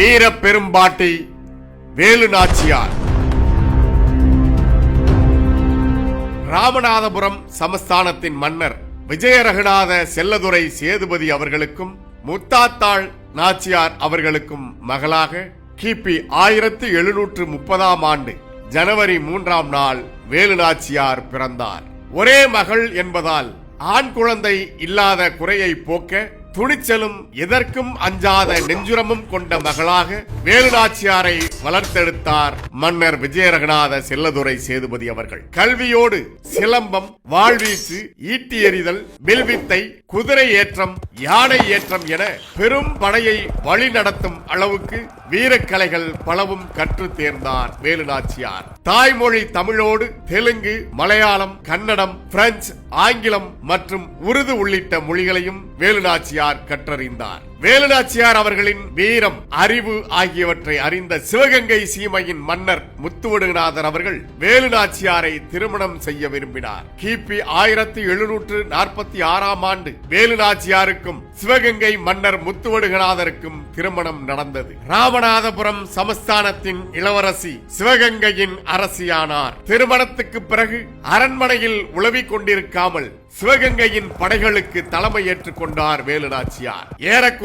வீர பெரும்பாட்டி வேலு நாச்சியார். ராமநாதபுரம் சமஸ்தானத்தின் மன்னர் விஜயரகுநாத செல்லதுரை சேதுபதி அவர்களுக்கும் முத்தாத்தாள் நாச்சியார் அவர்களுக்கும் மகளாக கிபி ஆயிரத்தி எழுநூற்று முப்பதாம் ஆண்டு ஜனவரி மூன்றாம் நாள் வேலு நாச்சியார் பிறந்தார். ஒரே மகள் என்பதால் ஆண் குழந்தை இல்லாத குறையை போக்க துணிச்சலும் எதற்கும் அஞ்சாத நெஞ்சுரமும் கொண்ட மகளாக வேலுநாச்சியாரை வளர்த்தெடுத்தார் மன்னர் விஜயரகநாத செல்லதுரை சேதுபதி அவர்கள். கல்வியோடு சிலம்பம் வாழ்வீச்சு ஈட்டி எறிதல் வில்வித்தை குதிரை ஏற்றம் யானை ஏற்றம் என பெரும் படையை வழிநடத்தும் அளவுக்கு வீரக்கலைகள் பலவும் கற்று தேர்ந்தார் வேலுநாச்சியார். தாய்மொழி தமிழோடு தெலுங்கு மலையாளம் கன்னடம் பிரெஞ்சு ஆங்கிலம் மற்றும் உருது உள்ளிட்ட மொழிகளையும் வேலுநாச்சியார் கற்றறிந்தார். வேலுநாச்சியார் அவர்களின் வீரம் அறிவு ஆகியவற்றை அறிந்த சிவகங்கை சீமையின் மன்னர் முத்துவடுநாதர் அவர்கள் வேலுநாச்சியாரை திருமணம் செய்ய விரும்பினார். கிபி ஆயிரத்தி எழுநூற்று நாற்பத்தி ஆறாம் ஆண்டு வேலுநாச்சியாருக்கும் சிவகங்கை மன்னர் முத்துவடுகநாதருக்கும் திருமணம் நடந்தது. ராமநாதபுரம் சமஸ்தானத்தின் இளவரசி சிவகங்கையின் அரசியானார். திருமணத்துக்கு பிறகு அரண்மனையில் உளவிக் கொண்டிருக்காமல் சிவகங்கையின் படைகளுக்கு தலைமை ஏற்றுக்கொண்டார் வேலுநாச்சியார்.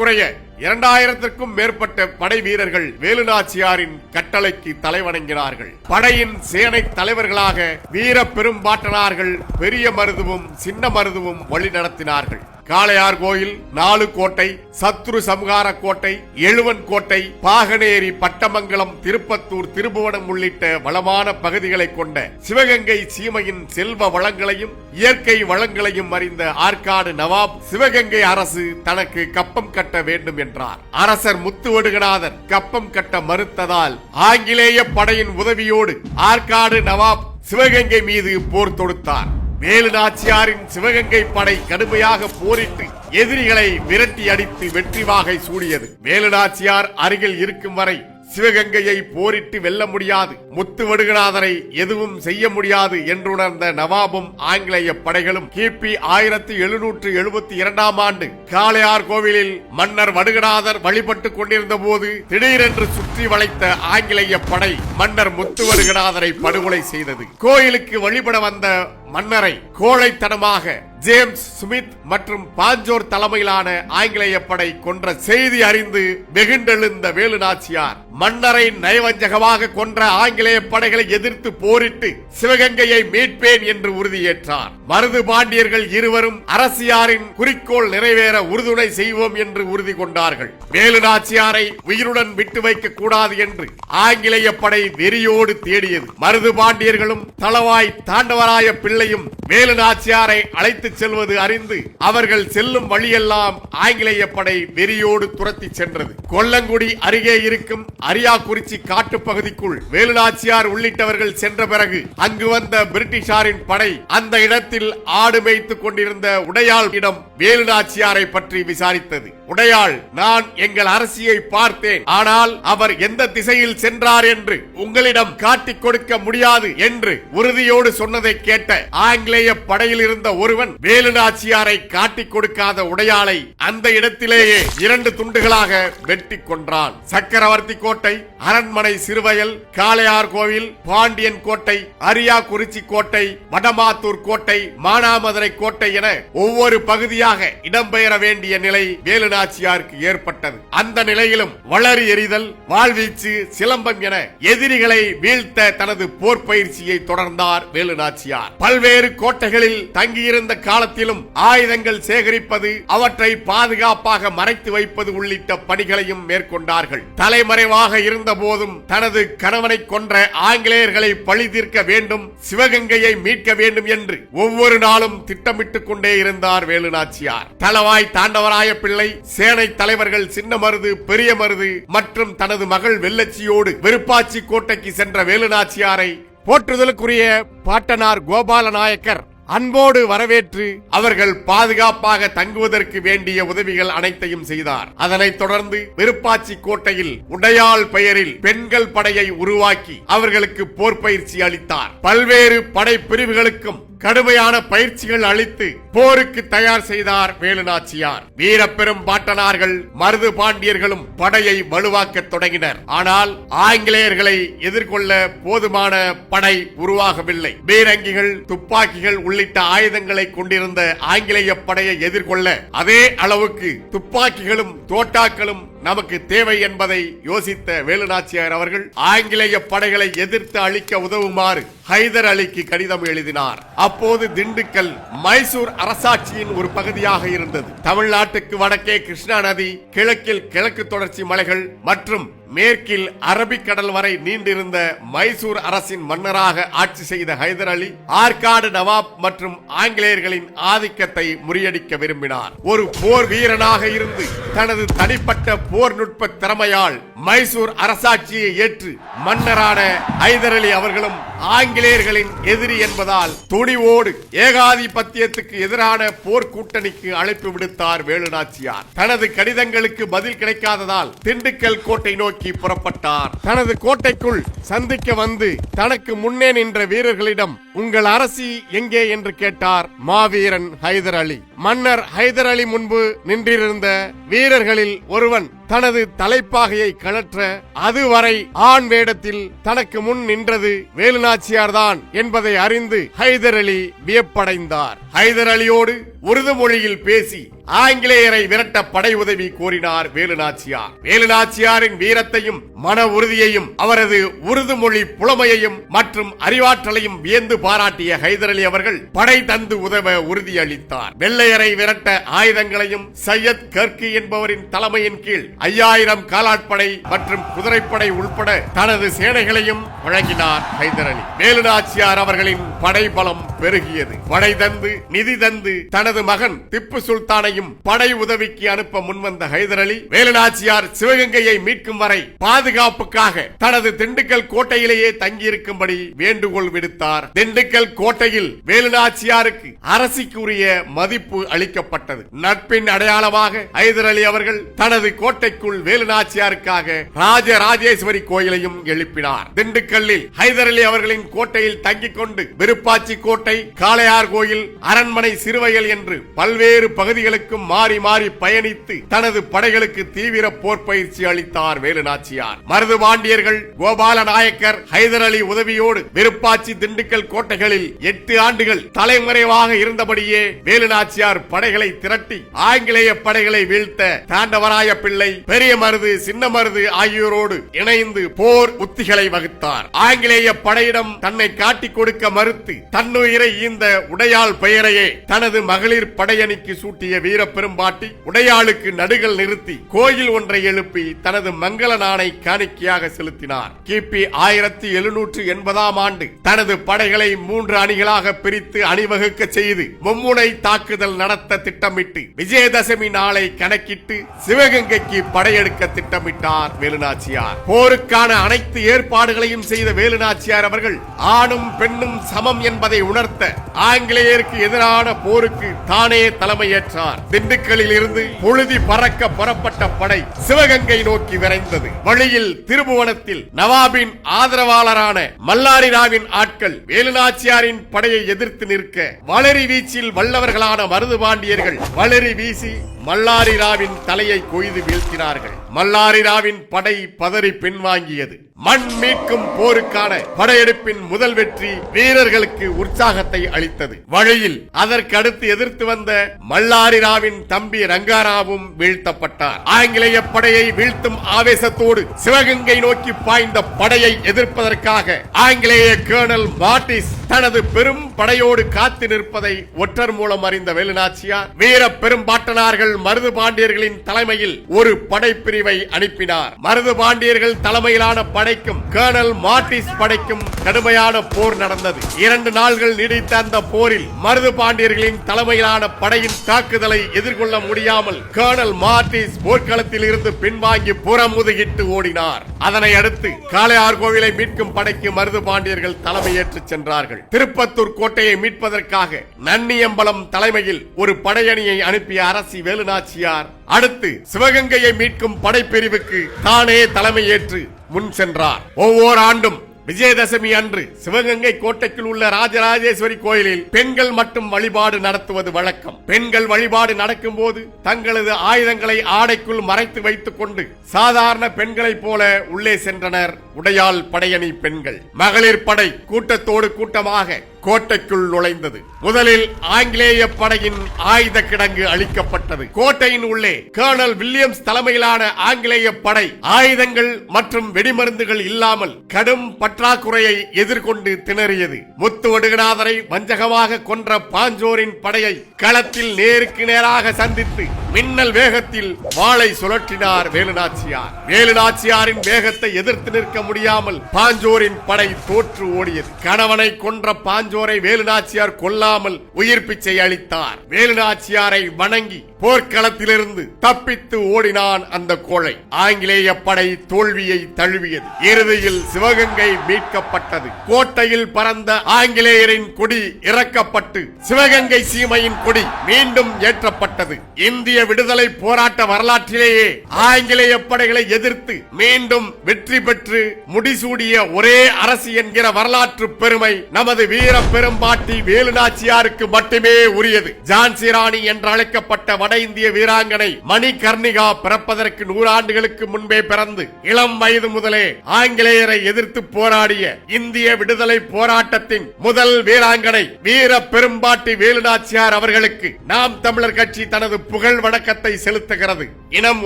ஏறக்குறைய இரண்டாயிரத்திற்கும் மேற்பட்ட படை வீரர்கள் வேலுநாச்சியாரின் கட்டளைக்கு தலைவணங்கினார்கள். படையின் சேனை தலைவர்களாக வீர பெரும்பாட்டனார்கள் பெரிய மருதுவும் சின்ன மருதுவும் வழி நடத்தினார்கள் காளையார் கோயில் நாலு கோட்டை சத்ரு சம்ஹார கோட்டை எழுவன் கோட்டை பாகனேரி பட்டமங்கலம் திருப்பத்தூர் திருபுவனம் உள்ளிட்ட வளமான பகுதிகளை கொண்ட சிவகங்கை சீமையின் செல்வ வளங்களையும் இயற்கை வளங்களையும் அறிந்த ஆற்காடு நவாப் சிவகங்கை அரசு தனக்கு கப்பம் கட்ட வேண்டும் என்றார். அரசர் முத்துவடுகநாதர் கப்பம் கட்ட மறுத்ததால் ஆங்கிலேய படையின் உதவியோடு ஆற்காடு நவாப் சிவகங்கை மீது போர் தொடுத்தார். வேலு நாச்சியாரின் சிவகங்கை படை கடுமையாக போரிட்டு எதிரிகளை விரட்டி அடித்து வெற்றி வாகை சூடியது. வேலு நாச்சியார் அருகில் இருக்கும் வரை சிவகங்கையை போரிட்டு வெல்ல முடியாது. முத்து முத்துவடுகநாதரை எதுவும் செய்ய முடியாது என்றுணர்ந்த நவாபும் ஆங்கிலேய படைகளும் கிபி ஆயிரத்தி எழுநூற்று எழுபத்தி இரண்டாம் ஆண்டு காளையார் கோவிலில் மன்னர் வடுகநாதர் வழிபட்டுக் கொண்டிருந்த போது திடீரென்று சுற்றி வளைத்த ஆங்கிலேய படை மன்னர் முத்துவடுகநாதரை படுகொலை செய்தது. கோயிலுக்கு வழிபட வந்த மன்னரை கோழைத்தனமாக ஜேம்ஸ் சுமித் மற்றும் பாஞ்சோர் தலைமையிலான ஆங்கிலேய படை கொன்ற செய்தி அறிந்து வெகுண்டெழுந்த வேலு நாச்சியார். மன்னரை நயவஞ்சகமாக கொன்ற ஆங்கிலேய படைகளை எதிர்த்து போரிட்டு சிவகங்கையை மீட்பேன் என்று உறுதியேற்றார். மருது பாண்டியர்கள் இருவரும் அரசியாரின் குறிக்கோள் நிறைவேற உறுதுணை செய்வோம் என்று உறுதி கொண்டார்கள். வேலு நாச்சியாரை உயிருடன் விட்டு வைக்க கூடாது என்று ஆங்கிலேய படை வெறியோடு தேடியது. மருது பாண்டியர்களும் தளவாய் தாண்டவராய பிள்ளையும் வேலு நாச்சியாரை அழைத்து செல்வது அறிந்து அவர்கள் செல்லும் வழியெல்லாம் ஆங்கிலேய படை வெறியோடு துரத்தி சென்றது. கொல்லங்குடி அருகே இருக்கும் அரியாக்குறிச்சி காட்டு பகுதிக்குள் வேலுநாச்சியார் உள்ளிட்டவர்கள் சென்ற பிறகு அங்கு வந்த பிரிட்டிஷாரின் படை அந்த இடத்தில் ஆடு மேய்த்துக் கொண்டிருந்த உடையாள் இடம் வேலுநாச்சியாரை பற்றி விசாரித்தது. உடையாள் நான் எங்கள் அரசியை பார்த்தேன். ஆனால் அவர் எந்த திசையில் சென்றார் என்று உங்களிடம் காட்டிக் கொடுக்க முடியாது என்று உறுதியோடு சொன்னதை கேட்ட ஆங்கிலேய படையில் இருந்த ஒருவன் வேலுநாச்சியாரை காட்டிக் கொடுக்காத உடையாளை அந்த இடத்திலேயே இரண்டு துண்டுகளாக வெட்டி கொன்றான். சக்கரவர்த்தி கோட்டை அரண்மனை சிறுவயல் காளையார் கோவில் பாண்டியன் கோட்டை அரியாக்குறிச்சி கோட்டை வடமாத்தூர் கோட்டை மானாமதுரை கோட்டை என ஒவ்வொரு பகுதியாக இடம்பெயர வேண்டிய நிலை வேலுநாச்சியாருக்கு ஏற்பட்டது. அந்த நிலையிலும் வளரி எறிதல் வாழ்வீச்சு சிலம்பம் என எதிரிகளை வீழ்த்த தனது போர் பயிற்சியை தொடர்ந்தார் வேலுநாச்சியார் பல்வேறு கோட்டைகளில் தங்கியிருந்த காலத்திலும் ஆயுதங்கள் சேகரிப்பது அவற்றை பாதுகாப்பாக மறைத்து வைப்பது உள்ளிட்ட பணிகளையும் மேற்கொண்டார்கள். தலைமறைவாக இருந்த போதும் தனது கணவனை கொன்ற ஆங்கிலேயர்களை பழி தீர்க்க வேண்டும் சிவகங்கையை மீட்க வேண்டும் என்று ஒவ்வொரு நாளும் திட்டமிட்டுக் கொண்டே இருந்தார் நாச்சியார் தளவாய் தாண்டவராய பிள்ளை சேனை தலைவர்கள் சின்ன மருது பெரிய மருது மற்றும் தனது மகள் வெள்ளச்சியோடு விருப்பாச்சி கோட்டைக்கு சென்ற வேலு நாச்சியாரை போற்றுதலுக்குரிய பாட்டனார் கோபால நாயக்கர் அன்போடு வரவேற்று அவர்கள் பாதுகாப்பாக தங்குவதற்கு வேண்டிய உதவிகள் அனைத்தையும் செய்தார். அதனைத் தொடர்ந்து விருப்பாச்சி கோட்டையில் உடையாள் பெயரில் பெண்கள் படையை உருவாக்கி அவர்களுக்கு போர் பயிற்சி அளித்தார். பல்வேறு படை பிரிவுகளுக்கும் கடுமையான பயிற்சிகள் அளித்து போருக்கு தயார் செய்தார் வேலுநாச்சியார். வீரப்பெரும் பாட்டனார்கள் மருது பாண்டியர்களும் படையை வலுவாக்கத் தொடங்கினர். ஆனால் ஆங்கிலேயர்களை எதிர்கொள்ள போதுமான படை உருவாகவில்லை. பீரங்கிகள் துப்பாக்கிகள் உள்ளிட்ட ஆயுதங்களை கொண்டிருந்த ஆங்கிலேய படையை எதிர்கொள்ள அதே அளவுக்கு துப்பாக்கிகளும் தோட்டாக்களும் நமக்கு தேவை என்பதை யோசித்த வேலுநாச்சியார் அவர்கள் ஆங்கிலேய படைகளை எதிர்த்து அளிக்க உதவுமாறு ஹைதர் அலிக்கு கடிதம் எழுதினார். அப்போது திண்டுக்கல் மைசூர் அரசாட்சியின் ஒரு பகுதியாக இருந்தது. தமிழ்நாட்டுக்கு வடக்கே கிருஷ்ணா நதி கிழக்கில் கிழக்கு தொடர்ச்சி மலைகள் மற்றும் மேற்கில் அரபிக்கடல் வரை நீண்டிருந்த மைசூர் அரசின் மன்னராக ஆட்சி செய்த ஹைதர் அலி ஆற்காடு நவாப் மற்றும் ஆங்கிலேயர்களின் ஆதிக்கத்தை முறியடிக்க விரும்பினார். ஒரு போர் வீரனாக இருந்து தனது தனிப்பட்ட போர் நுட்ப திறமையால் மைசூர் அரசாட்சியை ஏற்று மன்னரான ஹைதர் அலி அவர்களும் ஆங்கிலேயர்களின் எதிரி என்பதால் துணிவோடு ஏகாதிபத்தியத்துக்கு எதிரான போர்க்கூட்டணிக்கு அழைப்பு விடுத்தார் வேலுநாச்சியார். தனது கடிதங்களுக்கு பதில் கிடைக்காததால் திண்டுக்கல் கோட்டை நோக்கி புறப்பட்டார். தனது கோட்டைக்குள் சந்திக்க வந்து தனக்கு முன்னே நின்ற வீரர்களிடம் உங்கள் அரசி எங்கே? என்று கேட்டார் மாவீரன் ஹைதர் அலி. மன்னர் ஹைதர் அலி முன்பு நின்றிருந்த வீரர்களில் ஒருவன் தனது தலைப்பாகையை கழற்ற அதுவரை ஆண் வேடத்தில் தனக்கு முன் நின்றது வேலுநாச்சியார்தான் என்பதை அறிந்து ஹைதர் அலி வியப்படைந்தார். ஹைதர் அலியோடு உருது மொழியில் பேசி ஆங்கிலேயரை விரட்ட படை உதவி கோரினார் வேலுநாச்சியார். வேலுநாச்சியாரின் வீரத்தையும் மன உறுதியையும் அவரது உருது மொழி புலமையையும் மற்றும் அறிவாற்றலையும் வியந்து பாராட்டிய ஹைதர் அலி அவர்கள் படை தந்து உதவ உறுதியளித்தார். வெள்ளையரை விரட்ட ஆயுதங்களையும் சையத் கர்கி என்பவரின் தலைமையின் கீழ் ஐயாயிரம் காலாட்படை மற்றும் குதிரைப்படை உள்பட தனது சேனைகளையும் வழங்கினார் ஹைதர் அலி. வேலுநாச்சியார் அவர்களின் படை பலம் பெருகியது. படை தந்து நிதி தந்து தனது மகன் திப்பு சுல்தானையும் படை உதவிக்கு அனுப்ப முன்வந்த ஹைதர் அலி வேலுநாச்சியார் சிவகங்கையை மீட்கும் வரை பாதுகாப்புக்காக தனது திண்டுக்கல் கோட்டையிலேயே தங்கியிருக்கும்படி வேண்டுகோள் விடுத்தார். திண்டுக்கல் கோட்டையில் வேலுநாச்சியாருக்கு அரசிக்குரிய மதிப்பு அளிக்கப்பட்டது. நட்பின் அடையாளமாக ஹைதர் அலி அவர்கள் தனது கோட்டைக்குள் வேலுநாச்சியாருக்காக ராஜ ராஜேஸ்வரி கோயிலையும் எழுப்பினார். திண்டுக்கல்லில் ஹைதர் அலி அவர்களின் கோட்டையில் தங்கிக் கொண்டு விருப்பாச்சி கோட்டை காளையார் கோயில் அரண்மனை சிறுவயல் என்று பல்வேறு பகுதிகளுக்கும் மாறி மாறி பயணித்து தனது படைகளுக்கு தீவிர போர் பயிற்சி அளித்தார் வேலுநாச்சியார். மருது பாண்டியர்கள் கோபால நாயக்கர் ஹைதர் அலி உதவியோடு விருப்பாச்சி திண்டுக்கல் கோட்டைகளில் எட்டு ஆண்டுகள் தலைமறைவாக இருந்தபடியே வேலுநாச்சியார் படைகளை திரட்டி ஆங்கிலேய படைகளை வீழ்த்த தாண்டவராய பிள்ளை பெரிய மருது சின்ன மருது ஆகியோரோடு இணைந்து போர் உத்திகளை வகுத்தார். ஆங்கிலேய படையிடம் தன்னை காட்டிக் கொடுக்க மறுத்து தன்னுயிரை இந்த உடையாள் பெயரையே தனது மகளிர் படையணிக்கு சூட்டிய வீர பெரும்பாட்டி உடையாளுக்கு நடுகள் நிறுத்தி கோயில் ஒன்றை எழுப்பி தனது மங்கள நாணை காணிக்கையாக செலுத்தினார். கிபி ஆயிரத்தி எழுநூற்று எண்பதாம் ஆண்டு தனது படைகளை மூன்று அணிகளாக பிரித்து அணிவகுக்க செய்து மும்முனை தாக்குதல் நடத்த திட்டமிட்டு விஜயதசமி நாளை கணக்கிட்டு சிவகங்கைக்கு படையெடுக்க திட்டமிட்டார் வேலுநாச்சியார். போருக்கான அனைத்து ஏற்பாடுகளையும் செய்த வேலுநாச்சியார் அவர்கள் ஆணும் பெண்ணும் சமம் என்பதை உணர்த்த ஆங்கிலேயருக்கு எதிரான போருக்கு தானே தலைமையேற்றார். திண்டுக்கலில் இருந்து பொழுதி பறக்க புறப்பட்ட படை சிவகங்கை நோக்கி விரைந்தது. வழியில் திருபுவனத்தில் நவாபின் ஆதரவாளரான மல்லாரிராவின் ஆட்கள் வேலுநாச்சியாரின் படையை எதிர்த்து நிற்க வளரி வீச்சில் வல்லவர்களான மருது பாண்டியர்கள் வளரி வீசி மல்லாரிராவின் தலையை கொய்து வீழ்த்தினார்கள். மல்லாரிராவின் படை பதறி பின்வாங்கியது. மண் மீட்கும் போருக்கான படையெடுப்பின் முதல் வெற்றி வீரர்களுக்கு உற்சாகத்தை அளித்தது. வழியில் அதற்கு அடுத்து எதிர்த்து வந்த மல்லாரிராவின் தம்பி ரங்காராவும் வீழ்த்தப்பட்டார். ஆங்கிலேய படையை வீழ்த்தும் ஆவேசத்தோடு சிவகங்கை நோக்கி பாய்ந்த படையை எதிர்ப்பதற்காக ஆங்கிலேய கேர்னல் மார்டிஸ் தனது பெரும் படையோடு காத்து நிற்பதை ஒற்றர் மூலம் அறிந்த வேலுநாச்சியார் வீர பெரும்பாட்டனார்கள் மருது பாண்டியர்களின் தலைமையில் ஒரு படைப்பிரிவை அனுப்பினார். மருது பாண்டியர்கள் தலைமையிலான படைக்கும் கேர்னல் மார்டிஸ் படைக்கும் கடுமையான போர் நடந்தது. இரண்டு நாள்கள் நீடித்த அந்த போரில் மருது பாண்டியர்களின் தலைமையிலான படையின் தாக்குதலை எதிர்கொள்ள முடியாமல் கேர்னல் மார்டிஸ் போர்க்களத்தில் இருந்து பின்வாங்கி புறமுதுகிட்டு ஓடினார். அதனை அடுத்து காளையார் கோவிலை மீட்கும் படைக்கு மருது பாண்டியர்கள் தலைமையேற்று சென்றார்கள். திருப்பத்தூர் கோட்டையை மீட்பதற்காக நன்னியம்பலம் தலைமையில் ஒரு படையணியை அனுப்பிய அரசி வேலுநாச்சியார் அடுத்து சிவகங்கையை மீட்கும் படைப்பிரிவுக்கு தானே தலைமையேற்று முன் சென்றார். ஒவ்வொரு ஆண்டும் விஜயதசமி அன்று சிவகங்கை கோட்டைக்குள் உள்ள ராஜராஜேஸ்வரி கோயிலில் பெண்கள் மட்டும் வழிபாடு நடத்துவது வழக்கம். பெண்கள் வழிபாடு நடக்கும் போது தங்களது ஆயுதங்களை ஆடைக்குள் மறைத்து வைத்துக் கொண்டு சாதாரண பெண்களைப் போல உள்ளே சென்றனர் உடையால் படையணி பெண்கள். மகளிர் படை கூட்டத்தோடு கூட்டமாக கோட்டைக்குள் நுழைந்தது. முதலில் ஆங்கிலேய படையின் ஆயுத கிடங்கு அளிக்கப்பட்டது கோட்டையின் உள்ளே கர்னல் வில்லியம்ஸ் தலைமையிலான ஆங்கிலேய படை ஆயுதங்கள் மற்றும் வெடிமருந்துகள் இல்லாமல் கடும் பற்றாக்குறையை எதிர்கொண்டு திணறியது. முத்து வடுகநாதரை வஞ்சகமாக கொன்ற பாஞ்சோரின் படையை களத்தில் நேருக்கு நேராக சந்தித்து மின்னல் வேகத்தில் வாளை சுழற்றினார் வேலுநாச்சியார். வேலுநாச்சியாரின் வேகத்தை எதிர்த்து நிற்க முடியாமல் பாஞ்சோரின் படை தோற்று ஓடியது. கணவனை கொன்ற பாஞ்சோரை வேலுநாச்சியார் கொல்லாமல் உயிர் பிச்சை அளித்தார். வேலுநாச்சியாரை வணங்கி போர்க்களத்திலிருந்து தப்பித்து ஓடினான் அந்த கோழை. ஆங்கிலேய படை தோல்வியை தழுவியது. இறுதியில் சிவகங்கை மீட்கப்பட்டது. கோட்டையில் பறந்த ஆங்கிலேயரின் கொடி இறக்கப்பட்டு சிவகங்கை சீமையின் கொடி மீண்டும் ஏற்றப்பட்டது. இந்திய விடுதலை போராட்ட வரலாற்றிலேயே ஆங்கிலேய படைகளை எதிர்த்து மீண்டும் வெற்றி பெற்று முடிசூடிய ஒரே அரசு என்கிற வரலாற்று பெருமை நமது வீர பெரும்பாட்டி வேலுநாச்சியாருக்கு மட்டுமே உரியது. ஜான்சி ராணி என்று அழைக்கப்பட்ட வட இந்திய வீராங்கனை மணிகர்ணிகா பிறப்பதற்கு நூறாண்டுகளுக்கு முன்பே பிறந்து இளம் வயது முதலே ஆங்கிலேயரை எதிர்த்து போராடிய இந்திய விடுதலை போராட்டத்தின் முதல் வீராங்கனை வீர பெரும்பாட்டி வேலுநாச்சியார் அவர்களுக்கு நாம் தமிழர் கட்சி தனது புகழ் வணக்கத்தை செலுத்துகிறது. இனம்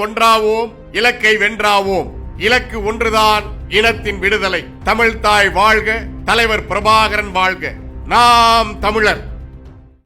ஒன்றாவோம் இலக்கை வென்றாவோம். இலக்கு ஒன்றுதான் இனத்தின் விடுதலை. தமிழ் தாய் வாழ்க தலைவர் பிரபாகரன் வாழ்க. நாம் தமிழர்.